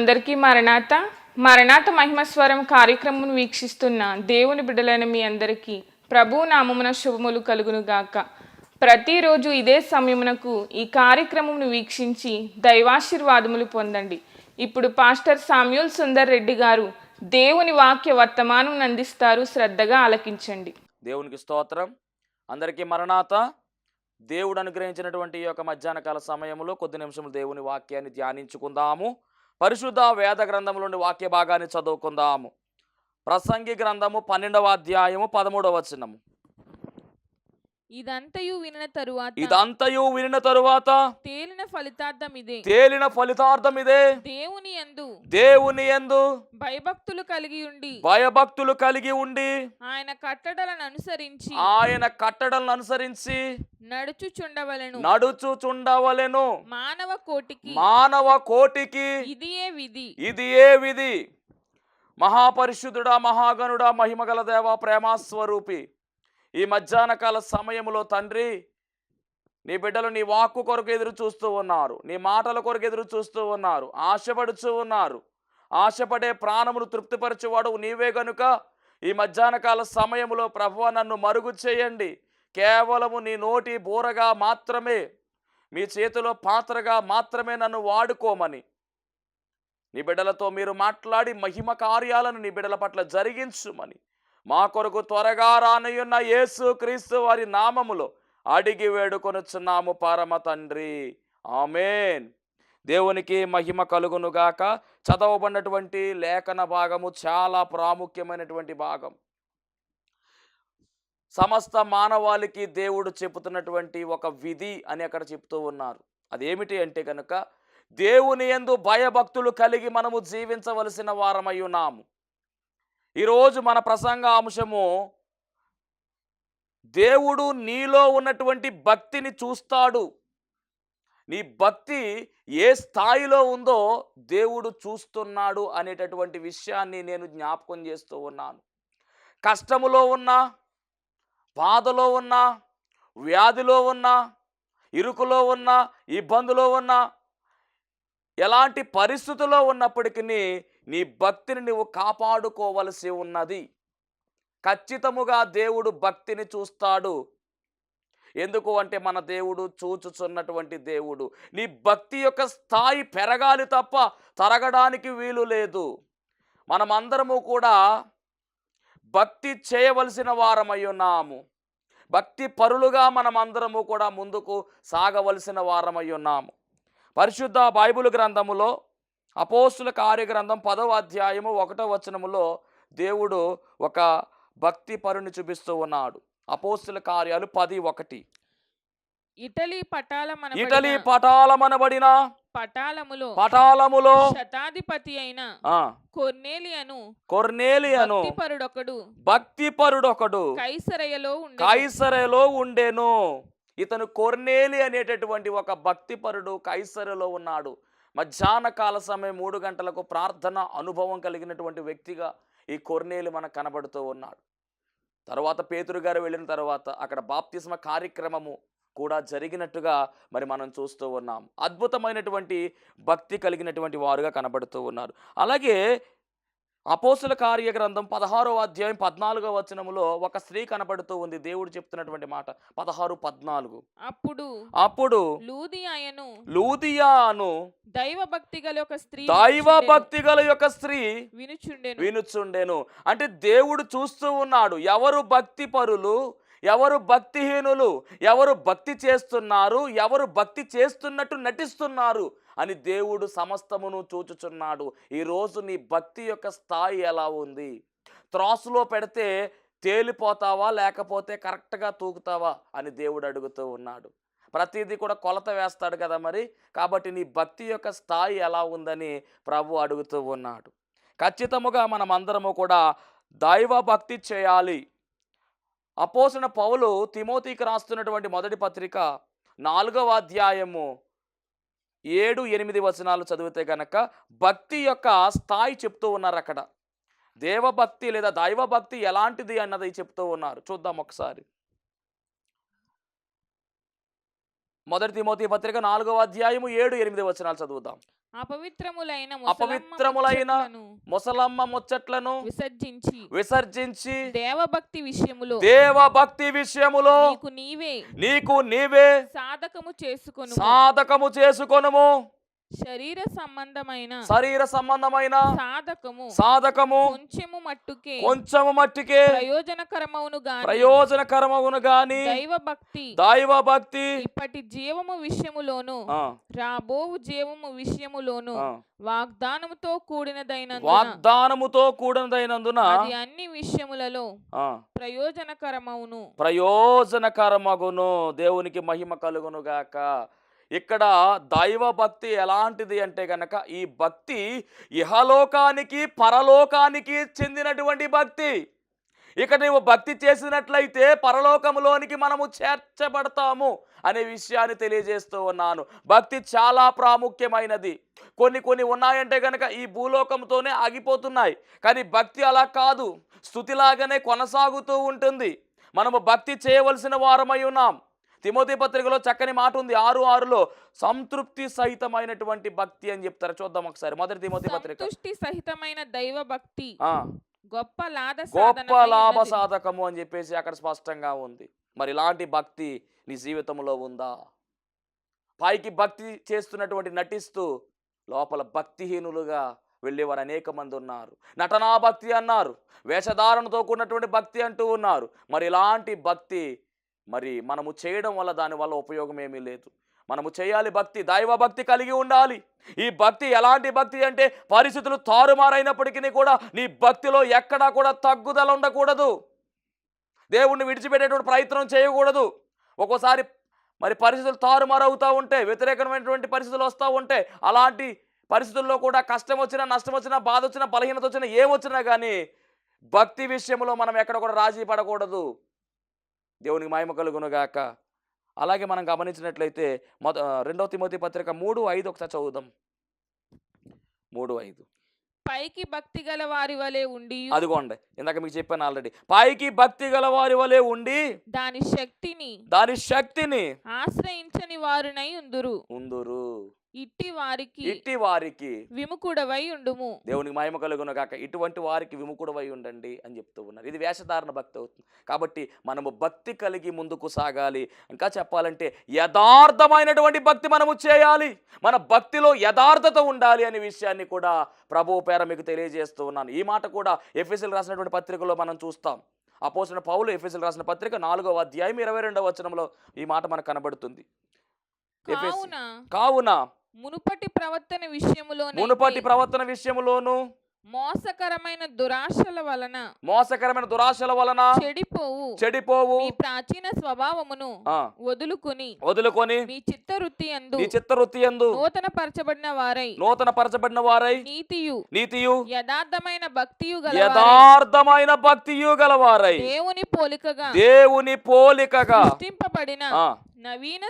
అందరికీ మరణాత మరణాత మహిమస్వరం కార్యక్రమం వీక్షిస్తున్న దేవుని బిడ్డలైన మీ అందరికీ ప్రభు నామమున శుభములు కలుగును గాక. ప్రతిరోజు ఇదే సమయమునకు ఈ కార్యక్రమమును వీక్షించి దైవాశీర్వాదములు పొందండి. ఇప్పుడు పాస్టర్ సామ్యూల్ సుందర్ రెడ్డి గారు దేవుని వాక్య వర్తమానం అందిస్తారు శ్రద్ధగా ఆలకించండి. దేవునికి స్తోత్రం. అందరికీ మరణాత. దేవుడు అనుగ్రహించినటువంటి ఈ యొక్క మధ్యాహ్న కాల సమయంలో కొద్ది నిమిషములు దేవుని వాక్యాన్ని ధ్యానించుకుందాము. పరిశుద్ధ వేద గ్రంథంలోని వాక్య భాగాన్ని చదువుకుందాము. ప్రసంగి గ్రంథము పన్నెండవ అధ్యాయము పదమూడవ వచనము. ఇదంతయు వినిన తరువాత ఇదంతయు వినిన తరువాత తేలిన ఫలితార్థం ఇదే. తేలిన ఫలితార్థం ఇదే. దేవుని యందు దేవుని యందు భయభక్తులు కలిగి ఉండి భయభక్తులు కలిగి ఉండి ఆయన కట్టడలను అనుసరించి ఆయన కట్టడలను అనుసరించి నడుచుచుండవలెను. నడుచుచుండవలెను. మానవ కోటికి మానవ కోటికి ఇదియే విధి. ఇది ఏ విధి. మహాపరిశుద్ధుడా మహాగణుడా మహిమగల దేవ ప్రేమాస్వరూపి. ఈ మధ్యాహ్న కాల సమయంలో తండ్రి నీ బిడ్డలు నీ వాక్కు కొరకు ఎదురు చూస్తూ ఉన్నారు. నీ మాటల కొరకు ఎదురు చూస్తూ ఉన్నారు. ఆశపడుచూ ఉన్నారు. ఆశపడే ప్రాణమును తృప్తిపరచేవాడు నీవే గనుక. ఈ మధ్యాహ్న కాల సమయంలో ప్రభువ నన్ను మరుగు చేయండి. కేవలము నీ నోటి బూరగా మాత్రమే మీ చేతిలో పాత్రగా మాత్రమే నన్ను వాడుకోమని. నీ బిడ్డలతో మీరు మాట్లాడి మహిమ కార్యాలను నీ బిడ్డల పట్ల జరిగించుమని. మా కొరకు త్వరగా రానయ్యున్న యేసు క్రీస్తు వారి నామములో అడిగి వేడుకొనుచున్నాము పరమ తండ్రి. ఆమెన్. దేవునికి మహిమ కలుగునుగాక. చదవబడినటువంటి లేఖన భాగము చాలా ప్రాముఖ్యమైనటువంటి భాగం. సమస్త మానవాళికి దేవుడు చెబుతున్నటువంటి ఒక విధి అని అక్కడ చెప్తూ ఉన్నారు. అదేమిటి అంటే కనుక దేవుని యందు భయభక్తులు కలిగి మనము జీవించవలసిన వారమై ఉన్నాము. ఈరోజు మన ప్రసంగ అంశము దేవుడు నీలో ఉన్నటువంటి భక్తిని చూస్తాడు. నీ భక్తి ఏ స్థాయిలో ఉందో దేవుడు చూస్తున్నాడు అనేటటువంటి విషయాన్ని నేను జ్ఞాపకం చేస్తూ ఉన్నాను. కష్టములో ఉన్నా బాధలో ఉన్నా వ్యాధిలో ఉన్నా ఇరుకులో ఉన్నా ఇబ్బందులో ఉన్నా ఎలాంటి పరిస్థితుల్లో ఉన్నప్పటికీ నీ భక్తిని నువ్వు కాపాడుకోవలసి ఉన్నది. ఖచ్చితముగా దేవుడు భక్తిని చూస్తాడు. ఎందుకు అంటే మన దేవుడు చూచుచున్నటువంటి దేవుడు. నీ భక్తి యొక్క స్థాయి పెరగాలి తప్ప తరగడానికి వీలు లేదు. మనమందరము కూడా భక్తి చేయవలసిన వారమై ఉన్నాము. భక్తి పరులుగా మనమందరము కూడా ముందుకు సాగవలసిన వారమై ఉన్నాము. పరిశుద్ధ బైబిల్ గ్రంథములో అపోస్తుల కార్యగ్రంథం పదవ అధ్యాయము ఒకటో వచనములో దేవుడు ఒక భక్తి పరుని చూపిస్తూ ఉన్నాడు. అపోస్తుల కార్యాలు పది ఒకటి. ఇటలీ పటాల ఇటలీ పటాలమనబడిన పటాలములో పటాలములో శతాధిపతి అయిన కొర్నేలియను కొర్నేలియను భక్తిపరుడొకడు. భక్తిపరుడొకడు కైసరయలో ఉండే కైసరలో ఉండెను. ఇతను కొర్నేలి అనేటటువంటి ఒక భక్తిపరుడు కైసరలో ఉన్నాడు. మధ్యాహ్న కాల సమయం మూడు గంటలకు ప్రార్థన అనుభవం కలిగినటువంటి వ్యక్తిగా ఈ కొర్నేలు మనకు కనబడుతూ ఉన్నాడు. తర్వాత పేతురు గారు వెళ్ళిన తర్వాత అక్కడ బాప్తిస్మ కార్యక్రమము కూడా జరిగినట్టుగా మరి మనం చూస్తూ ఉన్నాం. అద్భుతమైనటువంటి భక్తి కలిగినటువంటి వారుగా కనబడుతూ ఉన్నారు. అలాగే అపోసుల కార్య గ్రంథం పదహారో అధ్యాయం పద్నాలుగో వచనములో ఒక స్త్రీ కనబడుతూ ఉంది. దేవుడు చెప్తున్నటువంటి మాట పదహారు పద్నాలుగు. అప్పుడు అప్పుడు లూదియాయను లూదియాను దైవ భక్తి గల ఒక స్త్రీ దైవ. భక్తి గల యొక్క స్త్రీ వినుచుండెను. వినుచుండెను. అంటే దేవుడు చూస్తూ ఉన్నాడు. ఎవరు భక్తి పరులు ఎవరు భక్తిహీనులు ఎవరు భక్తి చేస్తున్నారు ఎవరు భక్తి చేస్తున్నట్టు నటిస్తున్నారు అని దేవుడు సమస్తమును చూచుచున్నాడు. ఈరోజు నీ భక్తి యొక్క స్థాయి ఎలా ఉంది? త్రాసులో పెడితే తేలిపోతావా లేకపోతే కరెక్ట్గా తూకుతావా అని దేవుడు అడుగుతూ ఉన్నాడు. ప్రతిదీ కూడా కొలత వేస్తాడు కదా మరి? కాబట్టి నీ భక్తి యొక్క స్థాయి ఎలా ఉందని ప్రభు అడుగుతూ ఉన్నాడు. ఖచ్చితముగా మనం అందరము కూడా దైవ భక్తి చేయాలి. అపోసిన పౌలు తిమోతికి రాస్తున్నటువంటి మొదటి పత్రిక నాలుగవ అధ్యాయము ఏడు ఎనిమిది వచనాలు చదివితే గనక భక్తి యొక్క స్థాయి చెప్తూ ఉన్నారు అక్కడ. దేవభక్తి లేదా దైవభక్తి ఎలాంటిది అన్నది చెప్తూ ఉన్నారు. చూద్దాం ఒకసారి. మొదటి తిమోతి పత్రిక నాలుగవ అధ్యాయము ఏడు ఎనిమిది వచనాలు చదువుదాం. అపవిత్రములైన అపవిత్రములైన ముసలమ్మ ముచ్చట్లను విసర్జించి విసర్జించి దేవభక్తి విషయములో దేవ భక్తి విషయములో నీకు నీవే నీకు నీవే సాధకము చేసుకొను సాధకము చేసుకొనుము. శరీర సంబంధమైన శరీర సంబంధమైన సాధకము సాధకము కొంచెము మట్టుకే కొంచెము మట్టికే ప్రయోజనకరమవును గాని ప్రయోజనకరమగును గాని దైవ భక్తి దైవ భక్తి ఇప్పటి జీవము విషయములోను ఆ, రాబోవు జీవము విషయములోను. వాగ్దానముతో కూడినదైన వాగ్దానముతో కూడినదైనందున అది అన్ని విషయములలో ప్రయోజనకరమవును. ప్రయోజనకరమగును. దేవునికి మహిమ కలుగును గాక ఇక్కడ దైవ భక్తి ఎలాంటిది అంటే గనక ఈ భక్తి ఇహలోకానికి పరలోకానికి చెందినటువంటి భక్తి. ఇక నీవు భక్తి చేసినట్లయితే పరలోకంలోనికి మనము చేర్చబడతాము అనే విషయాన్ని తెలియజేస్తూ ఉన్నాను. భక్తి చాలా ప్రాముఖ్యమైనది. కొన్ని కొన్ని ఉన్నాయంటే కనుక ఈ భూలోకంతోనే ఆగిపోతున్నాయి. కానీ భక్తి అలా కాదు. స్థుతిలాగానే కొనసాగుతూ ఉంటుంది. మనము భక్తి చేయవలసిన వారమై ఉన్నాం. తిమోతి పత్రికలో చక్కని మాట ఉంది. ఆరు ఆరులో సంతృప్తి సహితమైనటువంటి భక్తి అని చెప్తారు. చూద్దాం ఒకసారి. మొదటి తిమోతి పత్రిక. సంతుష్టి సహితమైన దైవ భక్తి. గొప్ప లాభ గొప్ప లాభ. సాధకము అని చెప్పేసి అక్కడ స్పష్టంగా ఉంది. మరి ఇలాంటి భక్తి నీ జీవితంలో ఉందా? పైకి భక్తి చేస్తున్నటువంటి నటిస్తూ లోపల భక్తిహీనులుగా వెళ్ళేవారు అనేక మంది ఉన్నారు. నటనా భక్తి అన్నారు. వేషధారణతో కూడినటువంటి భక్తి అంటూ ఉన్నారు. మరి ఇలాంటి భక్తి మరి మనము చేయడం వల్ల దానివల్ల ఉపయోగం ఏమీ లేదు. మనము చేయాలి భక్తి దైవ భక్తి కలిగి ఉండాలి. ఈ భక్తి ఎలాంటి భక్తి అంటే పరిస్థితులు తారుమారైనప్పటికీ కూడా నీ భక్తిలో ఎక్కడా కూడా తగ్గుదల ఉండకూడదు. దేవుణ్ణి విడిచిపెట్టేటువంటి ప్రయత్నం చేయకూడదు. ఒక్కోసారి మరి పరిస్థితులు తారుమారవుతూ ఉంటే వ్యతిరేకమైనటువంటి పరిస్థితులు వస్తూ ఉంటే అలాంటి పరిస్థితుల్లో కూడా కష్టం వచ్చినా నష్టం వచ్చినా బాధ వచ్చినా బలహీనత వచ్చినా ఏమొచ్చినా కానీ భక్తి విషయంలో మనం ఎక్కడ కూడా రాజీ పడకూడదు. దేవునికి మహిమ కలుగునుగాక. అలాగే మనం గమనించినట్లయితే మొద రెండవ తిమోతి పత్రిక మూడు ఐదు ఒకసారి చదువుదాం. మూడు ఐదు. పైకి భక్తి గల వారి వలె ఉండి అదిగోండి ఇందాక మీకు చెప్పాను ఆల్రెడీ. పైకి భక్తి గల వారి వలె ఉండి దాని శక్తిని దాని శక్తిని ఆశ్రయించని వారునై ఉందురు. ఉందురు. ఇట్టి వారికి ఇట్టి వారికి విముకుడవై ఉండుము. దేవునికి మహిమ కలుగును కాక ఇటువంటి వారికి విముకుడవై ఉండండి అని చెప్తూ ఉన్నారు. ఇది వేషధారణ భక్తి అవుతుంది. కాబట్టి మనము భక్తి కలిగి ముందుకు సాగాలి. ఇంకా చెప్పాలంటే యథార్థమైనటువంటి భక్తి మనము చేయాలి. మన భక్తిలో యథార్థత ఉండాలి అనే విషయాన్ని కూడా ప్రభువు పేర మీకు తెలియజేస్తూ ఉన్నాను. ఈ మాట కూడా ఎఫ్ఎస్ఎల్ రాసినటువంటి పత్రికలో మనం చూస్తాం. అపోసిన పౌలు ఎఫ్ఎస్ఎల్ రాసిన పత్రిక నాలుగవ అధ్యాయం ఇరవై రెండవ వచనంలో ఈ మాట మనకు కనబడుతుంది. కావున మునుపటి ప్రవర్తన విషయములో మునుపటి ప్రవర్తన విషయములోను మోసకరమైన దురాశల వలన మోసకరమైన దురాశల వలన చెడిపోవు. చెడిపోవు. మీ ప్రాచీన స్వభావమును వదులుకొని వదులుకొని మీ చిత్తవృత్తి అందు నీ చిత్తవృత్తి ఎందు నూతన పరచబడిన వారై నూతన పరచబడిన వారై నీతియు నీతియు యథార్థమైన భక్తియు గల యథార్థమైన భక్తియు గలవారై దేవుని పోలికగా దేవుని పోలికగా సృష్టింపబడిన నవీన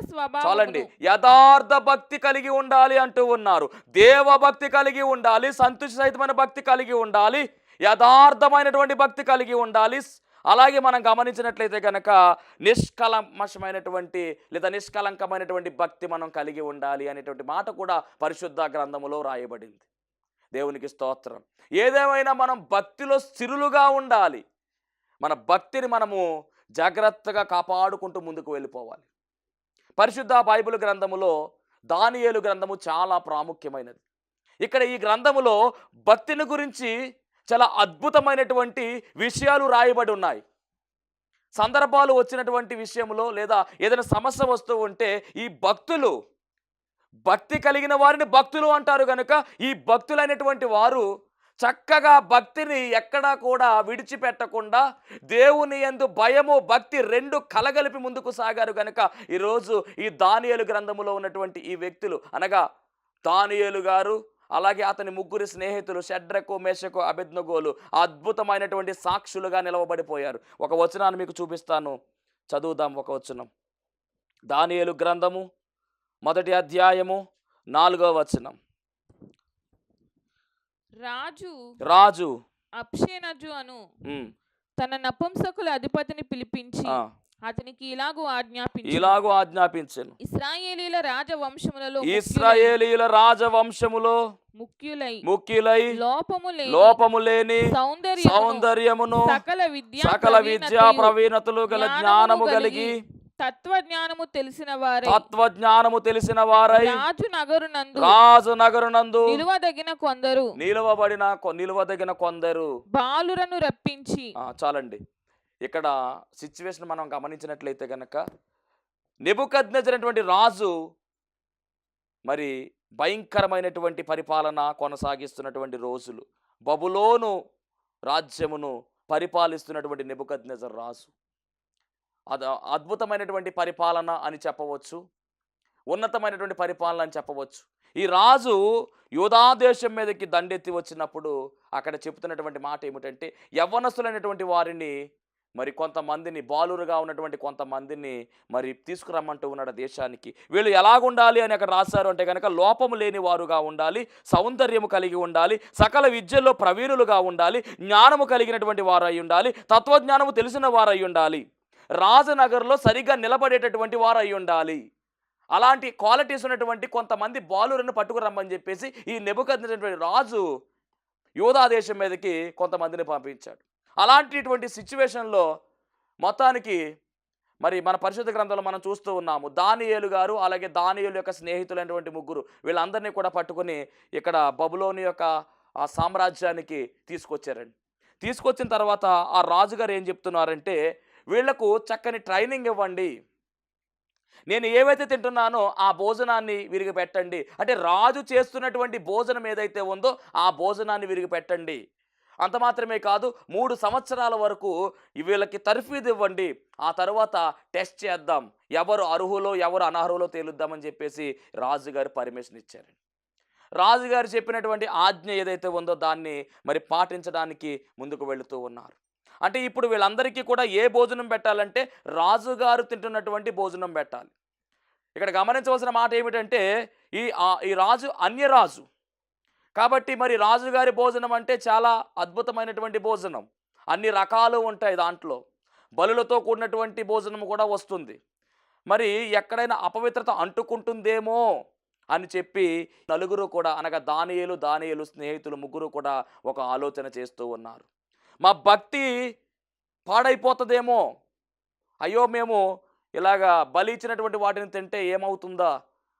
చాలండి. స్వభావం యథార్థ భక్తి కలిగి ఉండాలి అంటూ ఉన్నారు. దేవ భక్తి కలిగి ఉండాలి సంతుష్టి సహితమైన భక్తి కలిగి ఉండాలి యథార్థమైనటువంటి భక్తి కలిగి ఉండాలి. అలాగే మనం గమనించినట్లయితే కనుక నిష్కలమశమైనటువంటి లేదా నిష్కలంకమైనటువంటి భక్తి మనం కలిగి ఉండాలి అనేటువంటి మాట కూడా పరిశుద్ధ గ్రంథములో రాయబడింది. దేవునికి స్తోత్రం. ఏదేమైనా మనం భక్తిలో స్థిరులుగా ఉండాలి. మన భక్తిని మనము జాగ్రత్తగా కాపాడుకుంటూ ముందుకు వెళ్ళిపోవాలి. పరిశుద్ధ బైబిల్ గ్రంథములో దానియేలు గ్రంథము చాలా ప్రాముఖ్యమైనది. ఇక్కడ ఈ గ్రంథములో భక్తిని గురించి చాలా అద్భుతమైనటువంటి విషయాలు రాయబడి ఉన్నాయి. సందర్భాలు వచ్చినటువంటి విషయంలో లేదా ఏదైనా సమస్య వస్తూ ఉంటే ఈ భక్తులు భక్తి కలిగిన వారిని భక్తులు అంటారు కనుక ఈ భక్తులైనటువంటి వారు చక్కగా భక్తిని ఎక్కడా కూడా విడిచిపెట్టకుండా దేవుని యందు భయము భక్తి రెండు కలగలిపి ముందుకు సాగారు కనుక ఈరోజు ఈ దానియలు గ్రంథములో ఉన్నటువంటి ఈ వ్యక్తులు అనగా దానియలు గారు అలాగే అతని ముగ్గురు స్నేహితులు షడ్రకు మేషకు అభిజ్ఞగోలు అద్భుతమైనటువంటి సాక్షులుగా నిలవబడిపోయారు. ఒక వచనాన్ని మీకు చూపిస్తాను. చదువుదాం ఒక వచనం. దానియలు గ్రంథము మొదటి అధ్యాయము నాలుగో వచనం. రాజు రాజు. అప్షేనజు అను తన నపుంసకుల అధిపతిని పిలిపించి అతనికి ఇలాగూ ఆజ్ఞాపించి. ఇలాగూ ఆజ్ఞాపించెను. ఇస్రాయేలీల రాజవంశములలో ఇస్రాయేలీల రాజవంశములో ముఖ్యులై ముఖ్యులై లోపము లేని లోపము లేని సౌందర్యమును సౌందర్యమును సకల విద్యా సకల విద్యా ప్రవీణతలు గల జ్ఞానము కలిగి తత్వజ్ఞానము తెలిసిన వారై తత్వజ్ఞానము తెలిసిన వారై రాజు నగరునందు రాజు నగరునందు నిలువదగిన కొందరు నిలువబడిన నిలువదగిన కొందరు. బాలురను రప్పించి చాలండి. ఇక్కడ సిచ్యువేషన్ మనం గమనించినట్లయితే గనక నెబుకద్నెజరైనటువంటి రాజు మరి భయంకరమైనటువంటి పరిపాలన కొనసాగిస్తున్నటువంటి రోజులు. బబులోను రాజ్యమును పరిపాలిస్తున్నటువంటి నెబుకద్నెజర్ రాజు. అది అద్భుతమైనటువంటి పరిపాలన అని చెప్పవచ్చు. ఉన్నతమైనటువంటి పరిపాలన అని చెప్పవచ్చు. ఈ రాజు యోధా దేశం మీదకి దండెత్తి వచ్చినప్పుడు అక్కడ చెప్తున్నటువంటి మాట ఏమిటంటే యవ్వనస్తులైనటువంటి వారిని మరి కొంతమందిని బాలురుగా ఉన్నటువంటి కొంతమందిని మరి తీసుకురమ్మంటూ ఉన్నాడు దేశానికి. వీళ్ళు ఎలాగుండాలి అని అక్కడ రాశారు అంటే కనుక లోపము లేని వారుగా ఉండాలి సౌందర్యము కలిగి ఉండాలి సకల విద్యల్లో ప్రవీణులుగా ఉండాలి జ్ఞానము కలిగినటువంటి వారు ఉండాలి తత్వజ్ఞానము తెలిసిన వారు ఉండాలి. రాజనగర్లో సరిగ్గా నిలబడేటటువంటి వారు అయి ఉండాలి. అలాంటి క్వాలిటీస్ ఉన్నటువంటి కొంతమంది బాలులను పట్టుకురమ్మని చెప్పేసి ఈ నెబుకద్నటువంటి రాజు యోధా దేశం మీదకి కొంతమందిని పంపించాడు. అలాంటిటువంటి సిచ్యువేషన్లో మొత్తానికి మరి మన పరిశుద్ధ గ్రంథంలో మనం చూస్తూ ఉన్నాము. దానియేలు గారు అలాగే దానియేలు యొక్క స్నేహితులైనటువంటి ముగ్గురు వీళ్ళందరినీ కూడా పట్టుకొని ఇక్కడ బబులోని యొక్క ఆ సామ్రాజ్యానికి తీసుకొచ్చారండి. తీసుకొచ్చిన తర్వాత ఆ రాజుగారు ఏం చెప్తున్నారంటే వీళ్ళకు చక్కని ట్రైనింగ్ ఇవ్వండి. నేను ఏవైతే తింటున్నానో ఆ భోజనాన్ని విరిగి పెట్టండి. అంటే రాజు చేస్తున్నటువంటి భోజనం ఏదైతే ఉందో ఆ భోజనాన్ని విరిగి పెట్టండి. అంత మాత్రమే కాదు మూడు సంవత్సరాల వరకు వీళ్ళకి తర్ఫీదు ఇవ్వండి. ఆ తర్వాత టెస్ట్ చేద్దాం. ఎవరు అర్హులో ఎవరు అనర్హులో తేలుద్దామని చెప్పేసి రాజుగారు పర్మిషన్ ఇచ్చారండి. రాజుగారు చెప్పినటువంటి ఆజ్ఞ ఏదైతే ఉందో దాన్ని మరి పాటించడానికి ముందుకు వెళుతూ ఉన్నారు. అంటే ఇప్పుడు వీళ్ళందరికీ కూడా ఏ భోజనం పెట్టాలంటే రాజుగారు తింటున్నటువంటి భోజనం పెట్టాలి. ఇక్కడ గమనించవలసిన మాట ఏమిటంటే ఈ ఈ రాజు అన్యరాజు. కాబట్టి మరి రాజుగారి భోజనం అంటే చాలా అద్భుతమైనటువంటి భోజనం. అన్ని రకాలు ఉంటాయి దాంట్లో. బలులతో కూడినటువంటి భోజనం కూడా వస్తుంది. మరి ఎక్కడైనా అపవిత్రత అంటుకుంటుందేమో అని చెప్పి నలుగురు కూడా అనగా దానియలు దానియలు స్నేహితులు ముగ్గురు కూడా ఒక ఆలోచన చేస్తూ ఉన్నారు. మా భక్తి పాడైపోతుందేమో. అయ్యో మేము ఇలాగా బలి ఇచ్చినటువంటి వాటిని తింటే ఏమవుతుందా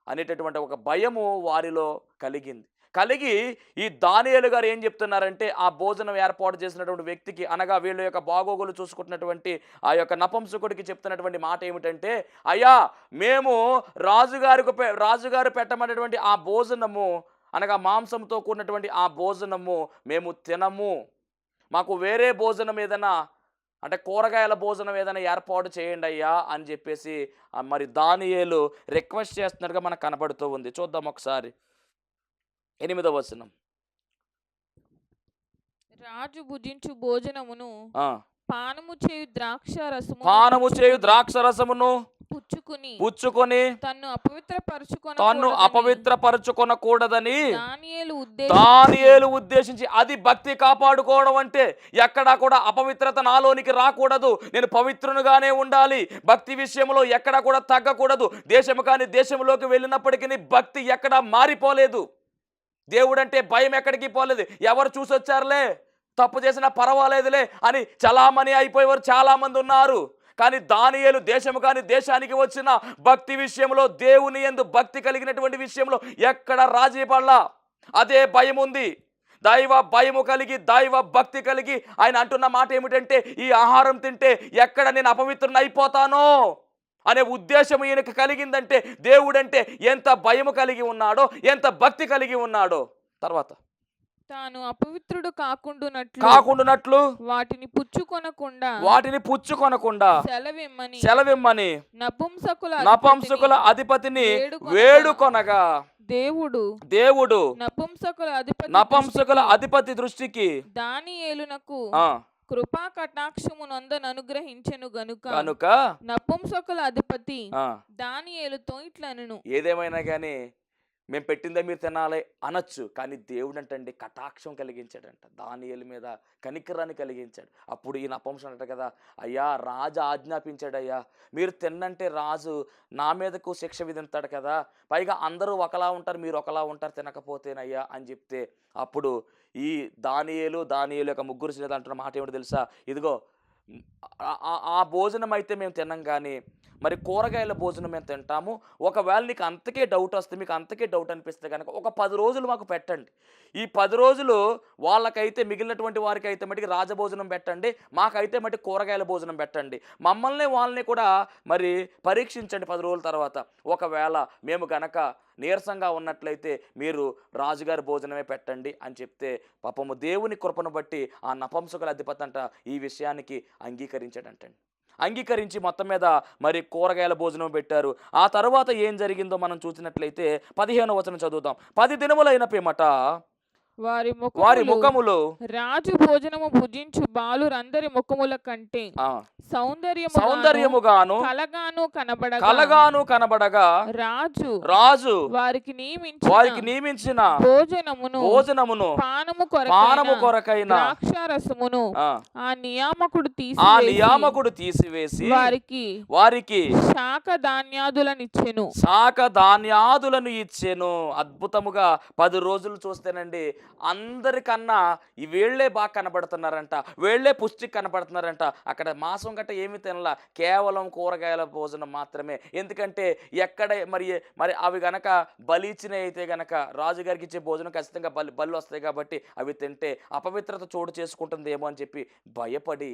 అనేటటువంటి ఒక భయము వారిలో కలిగింది. కలిగి ఈ దానియలు గారు ఏం చెప్తున్నారంటే ఆ భోజనం ఏర్పాటు చేసినటువంటి వ్యక్తికి అనగా వీళ్ళ యొక్క బాగోగులు చూసుకుంటున్నటువంటి ఆ యొక్క నపంసకుడికి చెప్తున్నటువంటి మాట ఏమిటంటే అయ్యా మేము రాజుగారికి పె- రాజుగారు పెట్టమన్నటువంటి ఆ భోజనము అనగా మాంసంతో కూడినటువంటి ఆ భోజనము మేము తినము. మాకు వేరే భోజనం ఏదైనా అంటే కూరగాయల భోజనం ఏదైనా ఏర్పాటు చేయండి అయ్యా అని చెప్పేసి మరి దానియేలు రిక్వెస్ట్ చేస్తున్నట్టుగా మనకు కనబడుతూ ఉంది. చూద్దాం ఒకసారి. ఎనిమిదవ వచనం. రాజు భుజించు భోజనమును పానము చేయు ద్రాక్ష రసము పానము చేయు ద్రాక్ష రసమును పుచ్చుకుని పుచ్చుకొని తన్ను అపవిత్రపరచుకొని తన్ను అపవిత్రపరచుకొనకూడదని దానియేలు ఉద్దేశించి అది భక్తి కాపాడుకోవడం అంటే ఎక్కడా కూడా అపవిత్రత నాలోనికి రాకూడదు. నేను పవిత్రునిగానే ఉండాలి. భక్తి విషయంలో ఎక్కడా కూడా తగ్గకూడదు. దేశము కాని దేశంలోకి వెళ్ళినప్పటికీ భక్తి ఎక్కడా మారిపోలేదు. దేవుడంటే భయం ఎక్కడికి పోలేదు. ఎవరు చూసొచ్చారులే? తప్పు చేసినా పర్వాలేదులే అని చలామణి అయిపోయేవారు చాలామంది ఉన్నారు. కానీ దానియేలు దేశము కానీ దేశానికి వచ్చిన భక్తి విషయంలో దేవుని ఎందు భక్తి కలిగినటువంటి విషయంలో ఎక్కడ రాజీ పడలా. అదే భయం ఉంది దైవ భయము కలిగి దైవ భక్తి కలిగి ఆయన అంటున్న మాట ఏమిటంటే ఈ ఆహారం తింటే ఎక్కడ నేను అపవిత్రుని అయిపోతానో అనే ఉద్దేశం ఈయనకు కలిగిందంటే దేవుడంటే ఎంత భయము కలిగి ఉన్నాడో ఎంత భక్తి కలిగి ఉన్నాడో. తర్వాత తాను అపవిత్రుడు కాకుండానట్లు కాకుండానట్లు వాటిని పుచ్చుకొనకుండా వాటిని పుచ్చుకొనకుండా సెలవిమ్మని సెలవిమ్మని నపుంసకుల నపంసకుల అధిపతిని వేడుకొనగా దేవుడు దేవుడు నపుంసకుల అధిపతి నపంసకుల అధిపతి దృష్టికి దానియేలునకు కృపా కటాక్షము నందను అనుగ్రహించెను గనుక కనుక నపుంసకుల అధిపతి దానియేలుతో ఇట్లనను. ఏదేమైనా కానీ మేము పెట్టిందే మీరు తినాలి అనొచ్చు. కానీ దేవుడు అంటండి కటాక్షం కలిగించాడంట. దానియల మీద కనికరాన్ని కలిగించాడు. అప్పుడు ఈ అపంశం అంట కదా అయ్యా రాజు ఆజ్ఞాపించాడయ్యా. మీరు తిన్నంటే రాజు నా మీదకు శిక్ష విధిస్తాడు కదా. పైగా అందరూ ఒకలా ఉంటారు మీరు ఒకలా ఉంటారు తినకపోతేనయ్యా అని చెప్తే అప్పుడు ఈ దానియేలు దానియేలు యొక్క ముగ్గురు స్నేహితులు అంటున్న మాట ఏమిటో తెలుసా? ఇదిగో ఆ- భోజనం అయితే మేము తినం కానీ మరి కూరగాయల భోజనం మేము తింటాము. ఒకవేళ నీకు అంతకే డౌట్ వస్తే మీకు అంతకే డౌట్ అనిపిస్తే కనుక ఒక పది రోజులు మాకు పెట్టండి. ఈ పది రోజులు వాళ్ళకైతే మిగిలినటువంటి వారికి అయితే మటుకి రాజభోజనం పెట్టండి మాకైతే మట్టి కూరగాయల భోజనం పెట్టండి. మమ్మల్ని వాళ్ళని కూడా మరి పరీక్షించండి పది రోజుల తర్వాత. ఒకవేళ మేము గనక నీరసంగా ఉన్నట్లయితే మీరు రాజుగారి భోజనమే పెట్టండి అని చెప్తే పాపము దేవుని కృపను బట్టి ఆ నపంసకుల అధిపతి అంట ఈ విషయానికి అంగీకరించాడంటండి. అంగీకరించి మొత్తం మీద మరి కూరగాయల భోజనం పెట్టారు. ఆ తర్వాత ఏం జరిగిందో మనం చూసినట్లయితే పదిహేను వచనం చదువుతాం పది దినములైన పిమ్మట వారి వారి ముఖములు రాజు భోజనము భుజించు బాలురందరి ముఖముల కంటే ఆ, సౌందర్యము సౌందర్యముగాను కలగాను కనబడగా. కలగాను కనబడగా రాజు రాజు వారికి నియమించిన వారికి నియమించిన భోజనమును భోజనమును పానము పానము కొరకైన ద్రాక్షారసమును ఆ, ఆ నియామకుడు ఆ తీసివేసి నియామకుడు తీసివేసి వారికి వారికి శాఖ ధాన్యాదులనిచ్చెను శాఖ ధాన్యాదులను ఇచ్చెను. అద్భుతముగా పది రోజులు చూస్తేనండి అందరికన్నా ఈ వేళ్ళే బాగా కనబడుతున్నారంట వేళ్ళే పుష్టి కనబడుతున్నారంట. అక్కడ మాంసం గట్ట ఏమి తినలా కేవలం కూరగాయల భోజనం మాత్రమే. ఎందుకంటే ఎక్కడ మరి మరి అవి గనక బలిచిన అయితే గనక రాజుగారికి ఇచ్చే భోజనం ఖచ్చితంగా బలి బలి వస్తాయి కాబట్టి అవి తింటే అపవిత్రత చోటు చేసుకుంటుందేమో అని చెప్పి భయపడి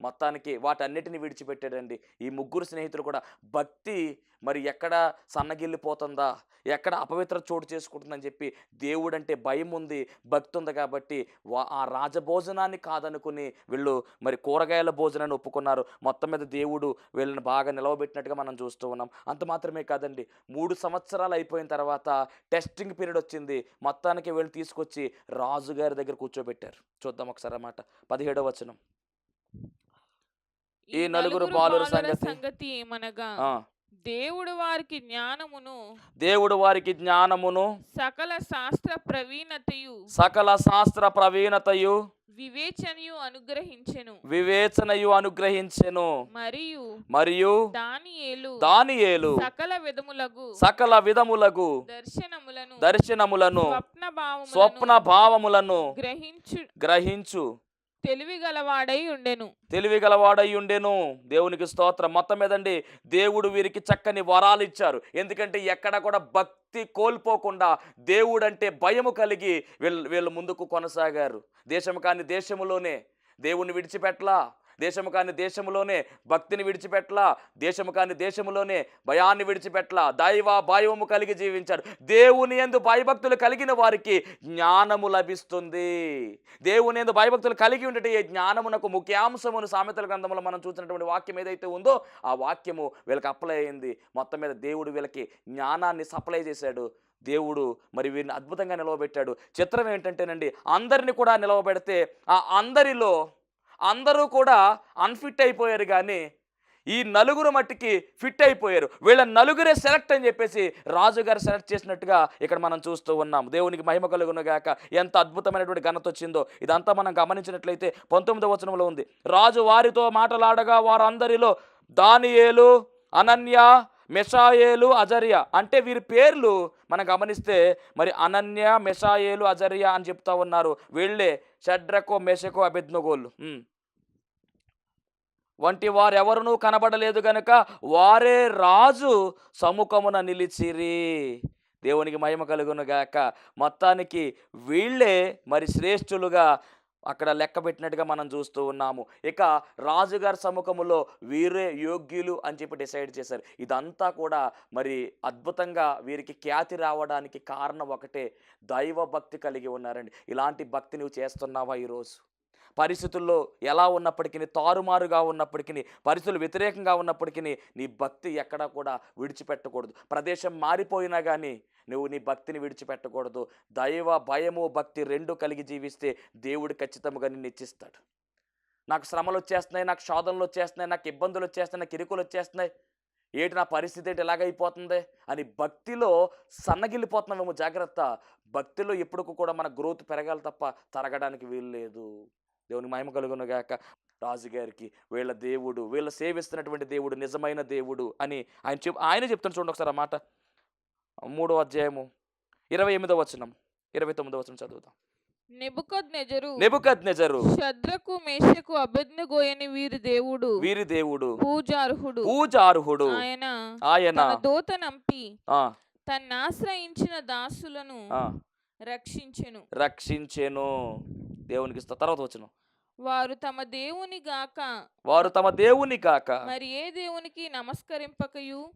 మొత్తానికి వాటన్నిటిని విడిచిపెట్టాడండి. ఈ ముగ్గురు స్నేహితులు కూడా భక్తి మరి ఎక్కడ సన్నగిల్లిపోతుందా ఎక్కడ అపవిత్ర చోటు చేసుకుంటుందని చెప్పి దేవుడు అంటే భయం ఉంది భక్తి ఉంది కాబట్టి వా ఆ రాజభోజనాన్ని కాదనుకుని వీళ్ళు మరి కూరగాయల భోజనాన్ని ఒప్పుకున్నారు. మొత్తం మీద దేవుడు వీళ్ళని బాగా నిలవబెట్టినట్టుగా మనం చూస్తూ ఉన్నాం. అంత మాత్రమే కాదండి మూడు సంవత్సరాలు అయిపోయిన తర్వాత టెస్టింగ్ పీరియడ్ వచ్చింది. మొత్తానికి వీళ్ళు తీసుకొచ్చి రాజుగారి దగ్గర కూర్చోబెట్టారు. చూద్దాం ఒకసారి అన్నమాట పదిహేడవ వచనం. ఈ నలుగురు బాలుర సంగతి- ఏమనగా దేవుడు వారికి జ్ఞానమును దేవుడు వారికి జ్ఞానమును సకల శాస్త్ర ప్రవీణతయు సకల శాస్త్ర ప్రవీణతయు వివేచనయు అనుగ్రహించెను. వివేచనయు అనుగ్రహించెను. మరియు మరియు దానియేలు దానియేలు సకల విధములగు సకల విధములగు దర్శనములను దర్శనములను స్వప్న భావములను స్వప్న భావములను గ్రహించు గ్రహించు. తెలివి గలవాడై ఉండెను. తెలివి గలవాడై ఉండెను దేవునికి స్తోత్రం. మొత్తం మీదండి దేవుడు వీరికి చక్కని వరాలు ఇచ్చారు. ఎందుకంటే ఎక్కడ కూడా భక్తి కోల్పోకుండా దేవుడంటే భయము కలిగి వీళ్ళు వీళ్ళు ముందుకు కొనసాగారు. దేశము కాని దేశములోనే దేవుణ్ణి విడిచిపెట్టలా? దేశము కాని దేశములోనే భక్తిని విడిచిపెట్టలా దేశము కాని దేశములోనే భయాన్ని విడిచిపెట్టలా దైవ భయము కలిగి జీవించాడు. దేవుని ఎందు భయభక్తులు కలిగిన వారికి జ్ఞానము లభిస్తుంది. దేవుని ఎందు భయభక్తులు కలిగి ఉండటే జ్ఞానమునకు ముఖ్యాంశమును సామెతల గ్రంథంలో మనం చూసినటువంటి వాక్యం ఏదైతే ఉందో ఆ వాక్యము వీళ్ళకి అప్లై అయింది. మొత్తం మీద దేవుడు వీళ్ళకి జ్ఞానాన్ని సప్లై చేశాడు. దేవుడు మరి వీరిని అద్భుతంగా నిలవబెట్టాడు. చిత్రం ఏంటంటేనండి అందరిని కూడా నిలవబెడితే ఆ అందరిలో అందరూ కూడా అన్ఫిట్ అయిపోయారు కానీ ఈ నలుగురు మట్టికి ఫిట్ అయిపోయారు. వీళ్ళ నలుగురే సెలెక్ట్ అని చెప్పేసి రాజుగారు సెలెక్ట్ చేసినట్టుగా ఇక్కడ మనం చూస్తూ ఉన్నాం. దేవునికి మహిమ కలుగునగాక ఎంత అద్భుతమైనటువంటి ఘనత వచ్చిందో. ఇదంతా మనం గమనించినట్లయితే పంతొమ్మిదవ వచనంలో ఉంది. రాజు వారితో మాటలాడగా వారందరిలో దానియేలు అనన్య మెషాయేలు అజర్య అంటే వీరి పేర్లు మనం గమనిస్తే మరి అనన్య మెషాయేలు అజరియా అని చెప్తా ఉన్నారు. వీళ్ళే షడ్రకో మెషకో అభిజ్ఞగోళ్ళు. వంటి వారెవరునూ కనబడలేదు గనుక వారే రాజు సముఖమున నిలిచిరి. దేవునికి మహిమ కలుగును గాక. మొత్తానికి వీళ్ళే మరి శ్రేష్ఠులుగా అక్కడ లెక్క పెట్టినట్టుగా మనం చూస్తూ ఉన్నాము. ఇక రాజుగారి సముఖములో వీరే యోగ్యులు అని చెప్పి డిసైడ్ చేశారు. ఇదంతా కూడా మరి అద్భుతంగా వీరికి ఖ్యాతి రావడానికి కారణం ఒకటే దైవ భక్తి కలిగి ఉన్నారండి. ఇలాంటి భక్తి నువ్వు చేస్తున్నావా ఈరోజు? పరిస్థితుల్లో ఎలా ఉన్నప్పటికీ తారుమారుగా ఉన్నప్పటికీ పరిస్థితులు వ్యతిరేకంగా ఉన్నప్పటికీ నీ భక్తి ఎక్కడా కూడా విడిచిపెట్టకూడదు. ప్రదేశం మారిపోయినా కానీ నువ్వు నీ భక్తిని విడిచిపెట్టకూడదు. దైవ భయము భక్తి రెండు కలిగి జీవిస్తే దేవుడు ఖచ్చితంగా నిన్ను ఇచ్చిస్తాడు. నాకు శ్రమలు వచ్చేస్తున్నాయి నాకు శోధనలు వచ్చేస్తున్నాయి నాకు ఇబ్బందులు వచ్చేస్తున్నాయి నాకు ఇరుకులు వచ్చేస్తున్నాయి. ఏటి నా పరిస్థితి ఏంటి? ఎలాగైపోతుంది అని భక్తిలో సన్నగిల్లిపోతున్నామేమో జాగ్రత్త. భక్తిలో ఎప్పటికీ కూడా మన గ్రోత్ పెరగాలి తప్ప తరగడానికి వీలు లేదు. దేవుని మహిమ కలుగునుగాక రాజుగారికి వీళ్ళ దేవుడు వీళ్ళ సేవిస్తున్నటువంటి దేవుడు నిజమైన దేవుడు అని ఆయన చెప్ ఆయన చెప్తాను చూడండి ఒకసారి ఆ మాట. మూడో అధ్యాయము ఇరవై ఎనిమిదో వచనం ఇరవై తొమ్మిదో వచనం చదువుదాం. నెబుకద్నెజరు నెబుకద్నెజరు శద్రకు మేషకు అభిజ్ఞగోయని వీరి దేవుడు వీరి దేవుడు పూజార్హుడు. పూజార్హుడు. ఆయన ఆయన తన్నాశ్రయించిన దాసులను రక్షించెను. రక్షించెను. దేవునికి తర్వాత వచ్చును వారు తమ దేవుని గాక. వారు తమ దేవుని కాక మరి ఏ దేవునికి నమస్కరింపకయు?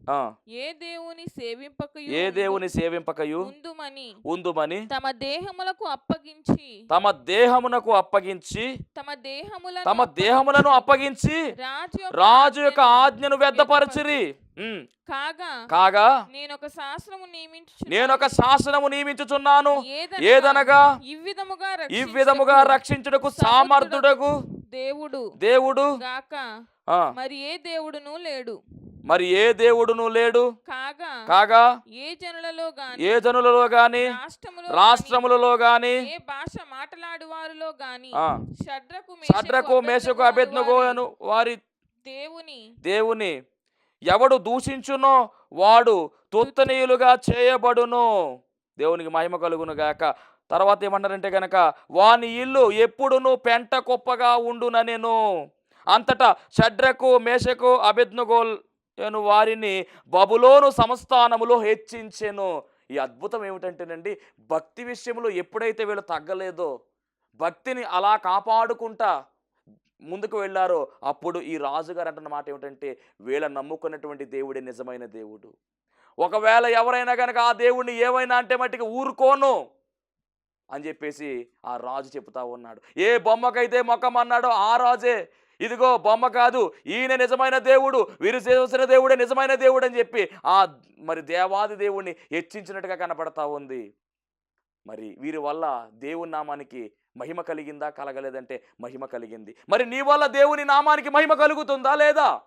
ఏ దేవుని సేవింపకయు? ఏ దేవుని సేవింపకయు? ఉందుమని. ఉందుమని. తమ దేహములకు అప్పగించి. తమ దేహమునకు అప్పగించి. తమ దేహములను తమ దేహములను అప్పగించి. రాజు యొక్క రాజు యొక్క ఆజ్ఞను వ్యర్థపరచిరి. కాగా కాగా నేను ఒక శాస్త్రము నియమించు నేను ఒక శాసనము నియమించుచున్నాను. ఏదనగా ఏదనగా ఇవ్విధముగా ఈ విధముగా రక్షించుటకు సామర్థుడకు దేవుడు. దేవుడు. గాక మరి ఏ దేవుడును లేడు. మరి ఏ దేవుడును లేడు. కాగా కాగా ఏ జనులలో గాని ఏ జనులలో గాని రాష్ట్రములో రాష్ట్రములలో గాని ఏ భాష మాట్లాడు వారిలో గాని షడ్రకు మేషకు అభెజ్ఞగోయను వారి దేవుని దేవుని ఎవడు దూషించునో వాడు తొత్తనీయులుగా చేయబడును. దేవునికి మహిమ కలుగును గాక. తర్వాత ఏమన్నారంటే గనక వాని ఇల్లు ఎప్పుడును పెంట కుప్పగా ఉండుననెను అంతటా షడ్రకు మేషకు అభిజ్ఞగోల్ నేను వారిని బబులోను సంస్థానములో హెచ్చించెను. ఈ అద్భుతం ఏమిటంటేనండి భక్తి విషయంలో ఎప్పుడైతే వీళ్ళు తగ్గలేదో భక్తిని అలా కాపాడుకుంటా ముందుకు వెళ్ళారో అప్పుడు ఈ రాజుగారు అంటున్న మాట ఏమిటంటే వీళ్ళ నమ్ముకున్నటువంటి దేవుడే నిజమైన దేవుడు. ఒకవేళ ఎవరైనా కనుక ఆ దేవుడిని ఏమైనా అంటే మట్టికి ఊరుకోను అని చెప్పేసి ఆ రాజు చెప్తా ఉన్నాడు. ఏ బొమ్మకైతే మొక్కం అన్నాడో ఆ రాజే. ఇదిగో బొమ్మ కాదు ఈయన నిజమైన దేవుడు వీరు చేసిన దేవుడే నిజమైన దేవుడు అని చెప్పి ఆ మరి దేవాది దేవుణ్ణి హెచ్చించినట్టుగా కనపడతా ఉంది. మరి వీరి వల్ల దేవుని నామానికి మహిమ కలిగిందా కలగలేదంటే మహిమ కలిగింది. మరి నీ వల్ల దేవుని నామానికి మహిమ కలుగుతుందా లేదా?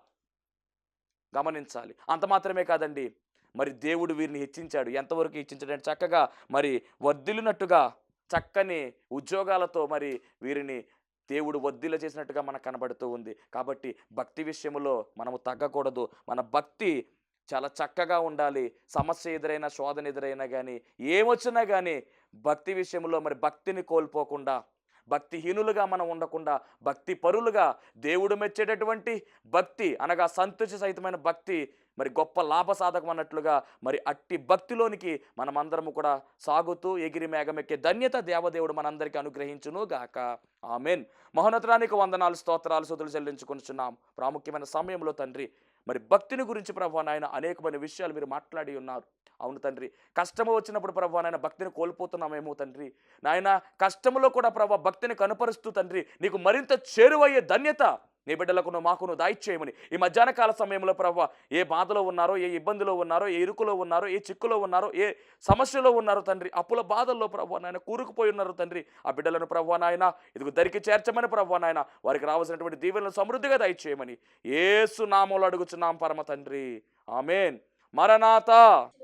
గమనించాలి. అంత మాత్రమే కాదండి. మరి దేవుడు వీరిని హెచ్చించాడు. ఎంతవరకు హెచ్చించాడంటే చక్కగా మరి వర్ధిల్లినట్టుగా చక్కని ఉద్యోగాలతో మరి వీరిని దేవుడు వద్దిల చేసినట్టుగా మనకు కనబడుతూ ఉంది. కాబట్టి భక్తి విషయంలో మనము తగ్గకూడదు. మన భక్తి చాలా చక్కగా ఉండాలి. సమస్య ఎదురైనా శోధన ఎదురైనా కానీ ఏమొచ్చినా కానీ భక్తి విషయంలో మరి భక్తిని కోల్పోకుండా భక్తిహీనులుగా మనం ఉండకుండా భక్తి పరులుగా దేవుడు మెచ్చేటటువంటి భక్తి అనగా సంతోష సహితమైన భక్తి మరి గొప్ప లాభసాధకం అన్నట్లుగా మరి అట్టి భక్తిలోనికి మనమందరము కూడా సాగుతూ ఎగిరి మేఘమెక్కే ధన్యత దేవదేవుడు మనందరికీ అనుగ్రహించును గాక. ఆమెన్. మహోన్నతరానికి వందనాలు స్తోత్రాలు సుతులు చెల్లించుకుంటున్నాం ప్రాముఖ్యమైన సమయంలో తండ్రి మరి భక్తిని గురించి ప్రభు నాయన అనేకమైన విషయాలు మీరు మాట్లాడి ఉన్నారు. అవును తండ్రి. కష్టము వచ్చినప్పుడు ప్రభా నాయన భక్తిని కోల్పోతున్నామేమో తండ్రి. నాయన కష్టములో కూడా ప్రభా భక్తిని కనపరుస్తూ తండ్రి నీకు మరింత చేరువయ్యే ధన్యత నీ బిడ్డలకును మాకును దాయిచ్చేయమని. ఈ మధ్యాహ్న కాల సమయంలో ప్రభు ఏ బాధలో ఉన్నారో ఏ ఇబ్బందిలో ఉన్నారో ఏ ఇరుకులో ఉన్నారో ఏ చిక్కులో ఉన్నారో ఏ సమస్యలో ఉన్నారో తండ్రి అప్పుల బాధల్లో ప్రభు నాయన కూరుకుపోయి ఉన్నారు తండ్రి. ఆ బిడ్డలను ప్రభు నాయన ఇదిగో దరికి చేర్చమని ప్రభు నాయన వారికి రావాల్సినటువంటి దీవెనలు సమృద్ధిగా దయచేయమని ఏసు నామంలో అడుగుచున్నాం పరమ తండ్రి. ఆమెన్. మరణాత.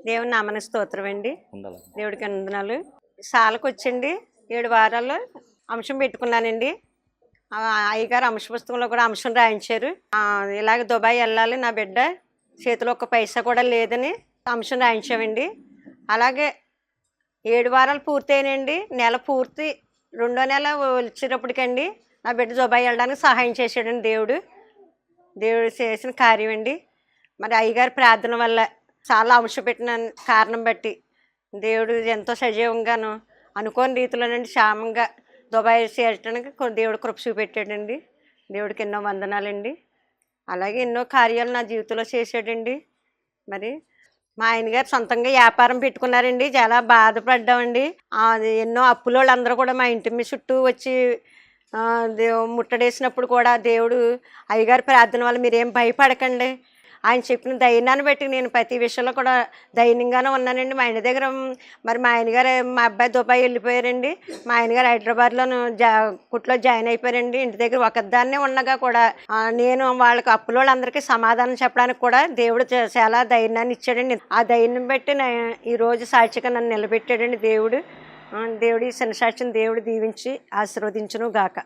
దేవుని నామన స్తోత్రం అండి. దేవుడికి వందనాలు. సాలకు వచ్చండి ఏడు వారాల్లో అంశం పెట్టుకున్నానండి. అయ్యగారు అంశ పుస్తకంలో కూడా అంశం రాయించారు. ఇలాగ దుబాయ్ వెళ్ళాలి నా బిడ్డ చేతిలో ఒక పైసా కూడా లేదని అంశం రాయించామండి. అలాగే ఏడు వారాలు పూర్తయినండి నెల పూర్తి రెండో నెల వచ్చేటప్పటికండి నా బిడ్డ దుబాయ్ వెళ్ళడానికి సహాయం చేశాడండి దేవుడు. దేవుడు చేసిన కార్యం అండి. మరి అయ్యగారి ప్రార్థన వల్ల చాలా అంశం పెట్టిన కారణం బట్టి దేవుడు ఎంతో సజీవంగాను అనుకోని రీతిలోనండి క్షేమంగా దుబాయ్ చేర్చడానికి దేవుడు కృప చూపెట్టాడండి. దేవుడికి ఎన్నో వందనాలండి. అలాగే ఎన్నో కార్యాలు నా జీవితంలో చేశాడండి. మరి మా ఆయన గారు సొంతంగా వ్యాపారం పెట్టుకున్నారండి. చాలా బాధపడ్డామండి. ఎన్నో అప్పుల వాళ్ళందరూ కూడా మా ఇంటి మీద చుట్టూ వచ్చి ముట్టడేసినప్పుడు కూడా దేవుడు అయ్యగారి ప్రార్థన వల్ల మీరేం భయపడకండి. ఆయన చెప్పిన ధైర్యాన్ని బట్టి నేను ప్రతి విషయంలో కూడా ధైర్యంగానే ఉన్నానండి. మా ఇంటి దగ్గర మరి మా ఆయన గారు మా అబ్బాయి దుబాయ్ వెళ్ళిపోయారండి. మా ఆయన గారు హైదరాబాద్లో జా కుట్లో జాయిన్ అయిపోయారండి. ఇంటి దగ్గర ఒకదాన్నే ఉండగా కూడా నేను వాళ్ళకి అప్పులో వాళ్ళందరికీ సమాధానం చెప్పడానికి కూడా దేవుడు చాలా ధైర్యాన్ని ఇచ్చాడండి. ఆ ధైర్యం బట్టి ఈరోజు ఈ రోజు సాక్షిగా నన్ను నిలబెట్టాడండి దేవుడు. దేవుడి శనసాక్షిని దేవుడు దీవించి ఆశీర్వదించును గాక.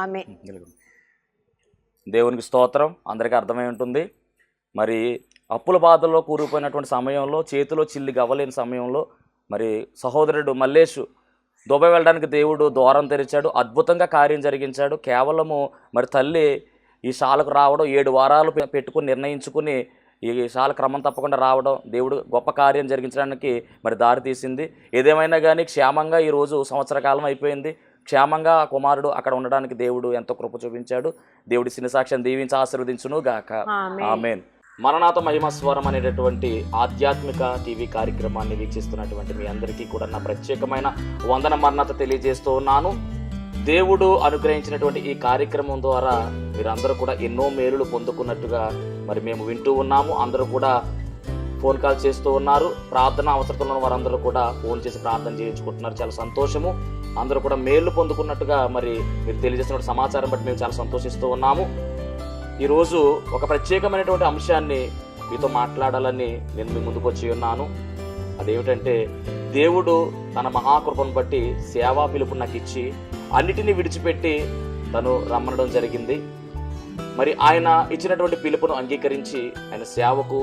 ఆమె దేవునికి స్తోత్రం. అందరికీ అర్థమై ఉంటుంది. మరి అప్పుల బాధల్లో కూరుకుపోయినటువంటి సమయంలో చేతిలో చిల్లి గవ్వలేని సమయంలో మరి సహోదరుడు మల్లేషు దుబాయ్ వెళ్ళడానికి దేవుడు ద్వారం తెరిచాడు అద్భుతంగా కార్యం జరిగించాడు. కేవలము మరి తల్లి ఈ శాలకు రావడం ఏడు వారాలు పెట్టుకుని నిర్ణయించుకుని ఈ శాల క్రమం తప్పకుండా రావడం దేవుడు గొప్ప కార్యం జరిగించడానికి మరి దారి తీసింది. ఏదేమైనా కానీ క్షేమంగా ఈరోజు సంవత్సర కాలం అయిపోయింది. క్షేమంగా కుమారుడు అక్కడ ఉండడానికి దేవుడు ఎంతో కృప చూపించాడు. దేవుడి సినసాక్ష్యం దీవించి ఆశీర్వదించును గాక ఆమె ఆమెన్. మరణాత మహిమస్వరం అనేటటువంటి ఆధ్యాత్మిక టీవీ కార్యక్రమాన్ని వీక్షిస్తున్నటువంటి మీ అందరికీ కూడా నా ప్రత్యేకమైన వందన మరణత తెలియజేస్తూ ఉన్నాను. దేవుడు అనుగ్రహించినటువంటి ఈ కార్యక్రమం ద్వారా మీరందరూ కూడా ఎన్నో మేలులు పొందుకున్నట్టుగా మరి మేము వింటూ ఉన్నాము. అందరూ కూడా ఫోన్ కాల్ చేస్తూ ఉన్నారు. ప్రార్థన అవసరతలు ఉన్న వారందరూ కూడా ఫోన్ చేసి ప్రార్థన చేయించుకుంటున్నారు. చాలా సంతోషము. అందరూ కూడా మేలు పొందుకున్నట్టుగా మరి మీరు తెలియజేసిన సమాచారం బట్టి మేము చాలా సంతోషిస్తూ ఉన్నాము. ఈరోజు ఒక ప్రత్యేకమైనటువంటి అంశాన్ని మీతో మాట్లాడాలని నేను మీ ముందుకు వచ్చి ఉన్నాను. అదేమిటంటే దేవుడు తన మహాకృపను బట్టి సేవా పిలుపు నాకు ఇచ్చి అన్నిటినీ విడిచిపెట్టి తను రమ్మనడం జరిగింది. మరి ఆయన ఇచ్చినటువంటి పిలుపును అంగీకరించి ఆయన సేవకు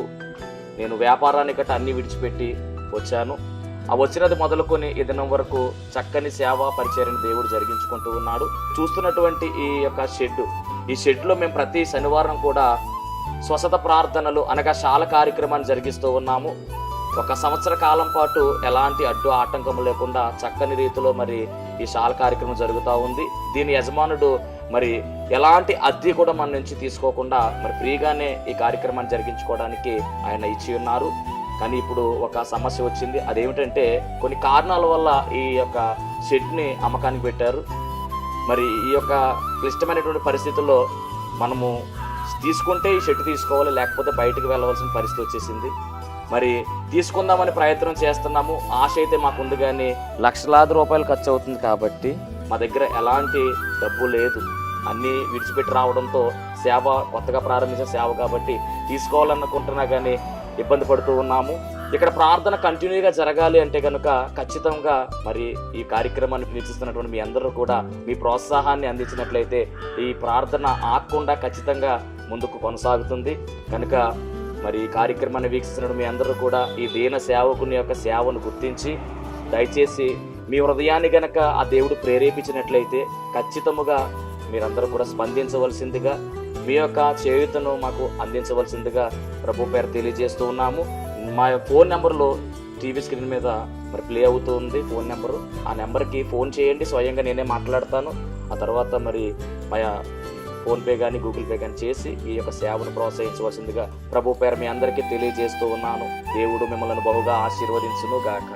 నేను వ్యాపారాన్ని గట్ట అన్ని విడిచిపెట్టి వచ్చాను. ఆ వచ్చినది మొదలుకొని ఈ దినం వరకు చక్కని సేవ పరిచర్యను దేవుడు జరిగించుకుంటూ ఉన్నాడు. చూస్తున్నటువంటి ఈ యొక్క షెడ్ ఈ షెడ్లో మేము ప్రతి శనివారం కూడా స్వసత ప్రార్థనలు అనగా శాల కార్యక్రమాన్ని జరిగిస్తూ ఉన్నాము. ఒక సంవత్సర కాలం పాటు ఎలాంటి అడ్డు ఆటంకము లేకుండా చక్కని రీతిలో మరి ఈ శాల కార్యక్రమం జరుగుతూ ఉంది. దీని యజమానుడు మరి ఎలాంటి అద్దె కూడా మన నుంచి తీసుకోకుండా మరి ఫ్రీగానే ఈ కార్యక్రమాన్ని జరిగించుకోవడానికి ఆయన ఇచ్చి ఉన్నారు. కానీ ఇప్పుడు ఒక సమస్య వచ్చింది. అదేమిటంటే కొన్ని కారణాల వల్ల ఈ యొక్క షెడ్ని అమ్మకానికి పెట్టారు. మరి ఈ యొక్క క్లిష్టమైనటువంటి పరిస్థితుల్లో మనము తీసుకుంటే ఈ షర్ట్ తీసుకోవాలి లేకపోతే బయటకు వెళ్ళవలసిన పరిస్థితి వచ్చేసింది. మరి తీసుకుందామని ప్రయత్నం చేస్తున్నాము. ఆశ అయితే మాకు ఉంది కానీ లక్షలాది రూపాయలు ఖర్చు అవుతుంది కాబట్టి మా దగ్గర ఎలాంటి డబ్బు లేదు. అన్నీ విడిచిపెట్టి రావడంతో సేవ కొత్తగా ప్రారంభించిన సేవ కాబట్టి తీసుకోవాలనుకుంటున్నా కానీ ఇబ్బంది పడుతూ ఉన్నాము. ఇక్కడ ప్రార్థన కంటిన్యూగా జరగాలి అంటే కనుక ఖచ్చితంగా మరి ఈ కార్యక్రమాన్ని వీక్షిస్తున్నటువంటి మీ అందరూ కూడా మీ ప్రోత్సాహాన్ని అందించినట్లయితే ఈ ప్రార్థన ఆగకుండా ఖచ్చితంగా ముందుకు కొనసాగుతుంది. కనుక మరి ఈ కార్యక్రమాన్ని వీక్షిస్తున్న మీ అందరూ కూడా ఈ దీన సేవకుని యొక్క సేవను గుర్తించి దయచేసి మీ హృదయాన్ని గనక ఆ దేవుడు ప్రేరేపించినట్లయితే ఖచ్చితముగా మీరందరూ కూడా స్పందించవలసిందిగా మీ యొక్క చేయుతను మాకు అందించవలసిందిగా ప్రభు పేరు తెలియజేస్తూ ఉన్నాము. మా ఫోన్ నెంబర్లో టీవీ స్క్రీన్ మీద మరి ప్లే అవుతూ ఉంది ఫోన్ నెంబరు. ఆ నెంబర్కి ఫోన్ చేయండి స్వయంగా నేనే మాట్లాడతాను. ఆ తర్వాత మరి మా ఫోన్పే కానీ గూగుల్ పే కానీ చేసి ఈ యొక్క సేవను ప్రోత్సహించవలసిందిగా ప్రభు పేరు మీ అందరికీ తెలియజేస్తూ ఉన్నాను. దేవుడు మిమ్మల్ని బహుగా ఆశీర్వదించును గాక